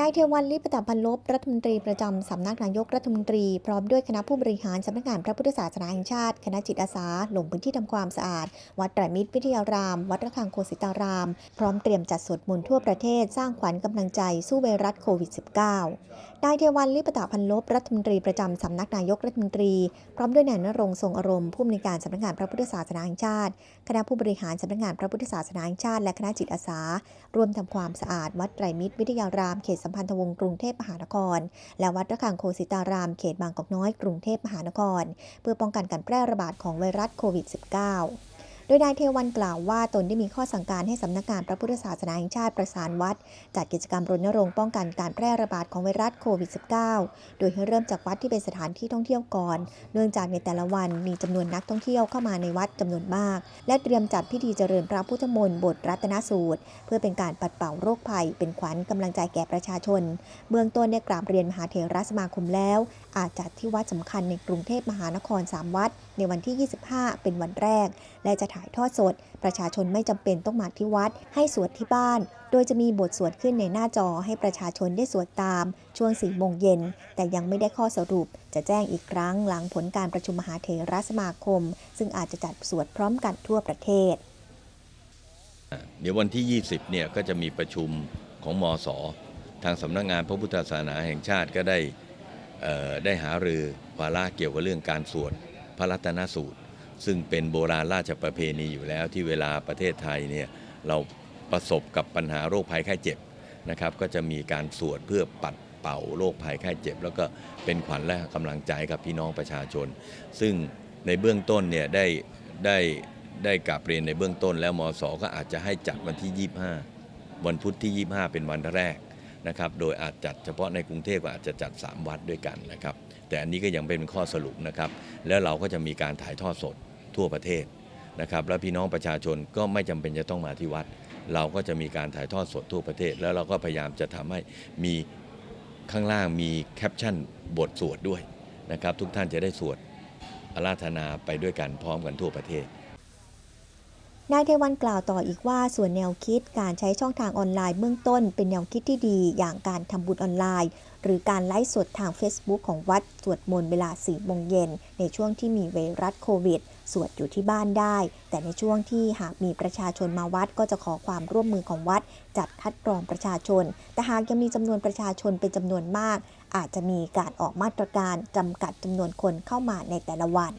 นายเทวันลิปตะพันลบรัฐมนตรีประจำสำนักนายกรัฐมนตรี พร้อมด้วยคณะผู้บริหารสำนักงานพระพุทธศาสนาแห่งชาติ คณะจิตอาสาลงพื้นที่ทำความสะอาด วัดไตรมิตรวิทยาราม วัดระฆังโคสิตาราม พร้อมเตรียมจัดสวดมนต์ทั่วประเทศสร้างขวัญกำลังใจสู้ไวรัสโควิด -19 นายเทวันลิปตะพันลบรัฐมนตรีประจำสำนักนายกรัฐมนตรี พร้อมด้วยนายนรงทรงอารมณ์ผู้อำนวยการสำนักงานพระพุทธศาสนาแห่งชาติ คณะผู้บริหารสำนักงานพระพุทธศาสนาแห่งชาติ และคณะจิตอาสา ร่วมทำความสะอาด วัดไตรมิตรวิทยารามเขตสัมพันธวงศ์กรุงเทพมหานคร และวัดระฆังโคสิตารามเขตบางกอกน้อยกรุงเทพมหานคร เพื่อป้องกันการแพร่ระบาดของไวรัสโควิด -19 โดยนายเทวันกล่าวว่าตนได้มีข้อสั่งการให้สำนักงานพระพุทธศาสนาแห่งชาติประสานวัด จัดกิจกรรมรณรงค์ป้องกันการแพร่ระบาดของไวรัสโควิด -19 โดยให้เริ่มจากวัดที่เป็นสถานที่ท่องเที่ยวก่อน เนื่องจากในแต่ละวันมีจำนวนนักท่องเที่ยวเข้ามาในวัดจำนวนมาก และเตรียมจัดพิธีเจริญพระพุทธมนต์บทรัตนสูตร เพื่อเป็นการปัดเป่าโรคภัย เป็นขวัญกำลังใจแก่ประชาชน เบื้องต้นได้กราบเรียนมหาเถรสมาคมแล้ว อาจจัดที่วัดสำคัญในกรุงเทพมหานคร 3 วัด ในวันที่ 25 เป็นวันแรก และจะถ่ายทอดสด ประชาชนไม่จำเป็นต้องมาที่วัด ให้สวดที่บ้าน โดยจะมีบทสวดขึ้นในหน้าจอให้ประชาชนได้สวดตาม ช่วง4โมงเย็น แต่ยังไม่ได้ข้อสรุป จะแจ้งอีกครั้งหลังผลการประชุมมหาเถรสมาคม ซึ่งอาจจะจัดสวดพร้อมกันทั่วประเทศ เดี๋ยววันที่ 20 เนี่ยก็จะมีประชุมของมสทางสำนักงานพระพุทธศาสนาแห่งชาติก็ได้ได้หารือวาระเกี่ยวกับเรื่องการสวดพระรัตนสูตร ซึ่งเป็นโบราณราชประเพณีอยู่แล้วที่เวลาประเทศไทยเนี่ยเราประสบกับปัญหาโรคภัยไข้เจ็บนะครับ ก็จะมีการสวดเพื่อปัดเป่าโรคภัยไข้เจ็บ แล้วก็เป็นขวัญและกำลังใจกับพี่น้องประชาชน ซึ่งในเบื้องต้นเนี่ยได้ได้ได้กราบเรียนในเบื้องต้น แล้วมสก็อาจจะให้จัดวันที่ 25 วันพุธที่ 25 เป็นวันแรกนะครับ โดยอาจจัดเฉพาะในกรุงเทพก็อาจจะจัด 3 วัดด้วยกันนะครับ แต่อันนี้ก็ยังเป็นข้อสรุปนะครับ แล้วเราก็จะมีการถ่ายทอดสด ทั่วประเทศนะครับและพี่น้องประชาชนก็ไม่จำเป็นจะต้องมาที่วัด เราก็จะมีการถ่ายทอดสดทั่วประเทศ แล้วเราก็พยายามจะทำให้มีข้างล่างมีแคปชั่นบทสวดด้วยนะครับทุกท่านจะได้สวดอาราธนาไปด้วยกันพร้อมกันทั่วประเทศ นายเทวันกล่าวต่ออีกว่าส่วนแนวคิดการใช้ช่องทางออนไลน์เบื้องต้น เป็นแนวคิดที่ดีอย่างการทำบุญออนไลน์ หรือการไลฟ์สดทาง Facebook ของวัด สวดมนต์เวลา4โมงเย็น ในช่วงที่มีไวรัสโควิด สวดอยู่ที่บ้านได้ แต่ในช่วงที่หากมีประชาชนมาวัดก็จะขอความร่วมมือของวัด จัดคัดกรองประชาชน แต่หากยังมีจำนวนประชาชนเป็นจำนวนมาก อาจจะมีการออกมาตรการจำกัดจำนวนคนเข้ามาในแต่ละวัน